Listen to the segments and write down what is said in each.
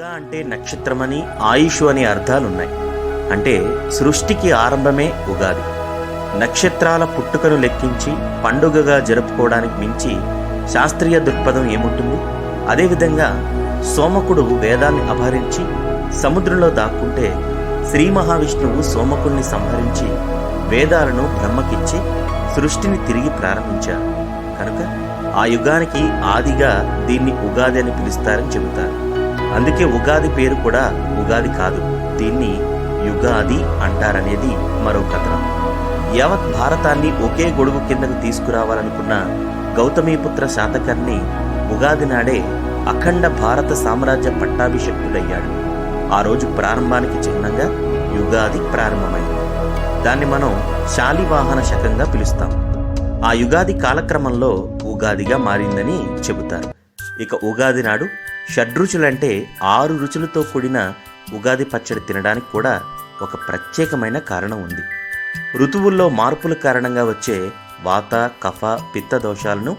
యుగ అంటే నక్షత్రమని ఆయుషు అనే అర్థాలున్నాయి. అంటే సృష్టికి ఆరంభమే ఉగాది. నక్షత్రాల పుట్టుకను లెక్కించి పండుగగా జరుపుకోవడానికి మించి శాస్త్రీయ దృక్పథం ఏముంటుంది? అదేవిధంగా సోమకుడు వేదాన్ని అపహరించి సముద్రంలో దాక్కుంటే శ్రీ మహావిష్ణువు సోమకుణ్ణి సంహరించి వేదాలను బ్రహ్మకిచ్చి సృష్టిని తిరిగి ప్రారంభించారు. కనుక ఆ యుగానికి ఆదిగా దీన్ని ఉగాది అని పిలుస్తారని చెబుతారు. అందుకే ఉగాది పేరు కూడా ఉగాది కాదు. దీన్ని యుగాది అంటారనేది మరో కథనం యావత్ భారతాన్ని ఒకే గొడుగు కిందకు తీసుకురావాలనుకున్న గౌతమీపుత్ర శాతకర్ణి ఉగాది నాడే అఖండ భారత సామ్రాజ్య పట్టాభిషక్తుడయ్యాడు. ఆ రోజు ప్రారంభానికి చిహ్నంగా యుగాది ప్రారంభమైంది. దాన్ని మనం శాలివాహన శకంగా పిలుస్తాం. ఆ యుగాది కాలక్రమంలో ఉగాదిగా మారిందని చెబుతారు. ఇక ఉగాది నాడు షడ్రుచులంటే ఆరు రుచులతో కూడిన ఉగాది పచ్చడి తినడానికి కూడా ఒక ప్రత్యేకమైన కారణం ఉంది. ఋతువుల్లో మార్పుల కారణంగా వచ్చే వాత కఫ పిత్త దోషాలను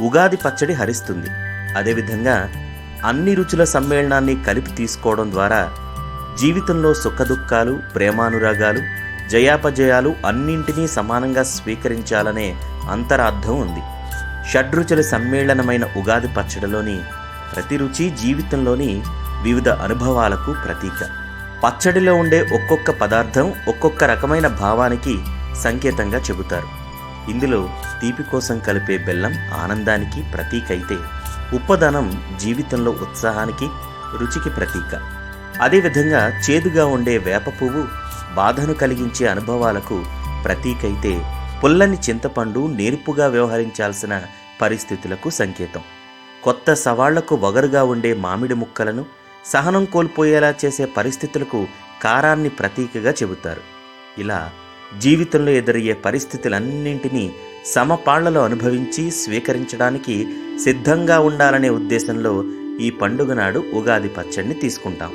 ఉగాది పచ్చడి హరిస్తుంది. అదేవిధంగా అన్ని రుచుల సమ్మేళనాన్ని కలిపి తీసుకోవడం ద్వారా జీవితంలో సుఖదుఖాలు ప్రేమానురాగాలు జయాపజయాలు అన్నింటినీ సమానంగా స్వీకరించాలనే అంతరార్థం ఉంది. షడ్రుచుల సమ్మేళనమైన ఉగాది పచ్చడిలోని ప్రతి రుచి జీవితంలోని వివిధ అనుభవాలకు ప్రతీక. పచ్చడిలో ఉండే ఒక్కొక్క పదార్థం ఒక్కొక్క రకమైన భావానికి సంకేతంగా చెబుతారు. ఇందులో తీపి కోసం కలిపే బెల్లం ఆనందానికి ప్రతీక అయితే ఉప్పదనం జీవితంలో ఉత్సాహానికి రుచికి ప్రతీక. అదేవిధంగా చేదుగా ఉండే వేప పువ్వు బాధను కలిగించే అనుభవాలకు ప్రతీకైతే పుల్లని చింతపండు నేర్పుగా వ్యవహరించాల్సిన పరిస్థితులకు సంకేతం. కొత్త సవాళ్ళకు వగరుగా ఉండే మామిడి ముక్కలను సహనం కోల్పోయేలా చేసే పరిస్థితులకు కారాన్ని ప్రతీకగా చెబుతారు. ఇలా జీవితంలో ఎదురయ్యే పరిస్థితులన్నింటినీ సమపాళ్ళలో అనుభవించి స్వీకరించడానికి సిద్ధంగా ఉండాలనే ఉద్దేశంలో ఈ పండుగ నాడు ఉగాది పచ్చడిని తీసుకుంటాం.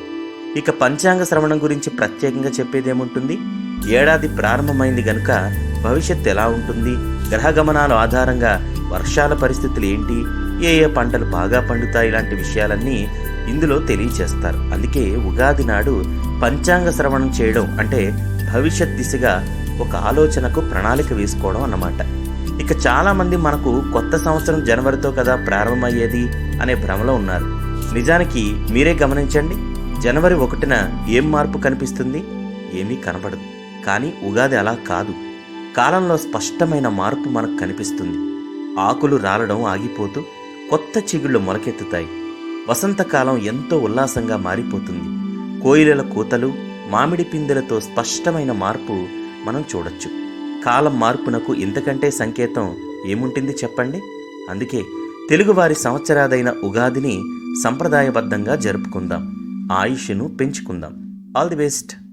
ఇక పంచాంగ శ్రవణం గురించి ప్రత్యేకంగా చెప్పేదేముంటుంది? ఏడాది ప్రారంభమైంది గనుక భవిష్యత్తు ఎలా ఉంటుంది? గ్రహగమనాల ఆధారంగా వర్షాల పరిస్థితులు ఏంటి? ఏ ఏ పంటలు బాగా పండుతాయి ఇలాంటి విషయాలన్నీ ఇందులో తెలియచేస్తారు. అందుకే ఉగాది నాడు పంచాంగ శ్రవణం చేయడం అంటే భవిష్యత్ దిశగా ఒక ఆలోచనకు ప్రణాళిక వేసుకోవడం అన్నమాట. ఇక చాలామంది మనకు కొత్త సంవత్సరం జనవరితో కదా ప్రారంభమయ్యేది అనే భ్రమలో ఉన్నారు. నిజానికి మీరే గమనించండి జనవరి ఒకటిన ఏం మార్పు కనిపిస్తుంది? ఏమీ కనబడదు కానీ ఉగాది అలా కాదు. కాలంలో స్పష్టమైన మార్పు మనకు కనిపిస్తుంది. ఆకులు రాలడం ఆగిపోతూ కొత్త చిగుళ్ళు మొలకెత్తుతాయి. వసంతకాలం ఎంతో ఉల్లాసంగా మారిపోతుంది. కోయిలల కూతలు మామిడి పిందెలతో స్పష్టమైన మార్పు మనం చూడొచ్చు. కాలం మార్పునకు ఇంతకంటే సంకేతం ఏముంటుంది చెప్పండి? అందుకే తెలుగువారి సంవత్సరాదైన ఉగాదిని సంప్రదాయబద్ధంగా జరుపుకుందాం. ఆయుష్ను పెంచుకుందాం. All the best.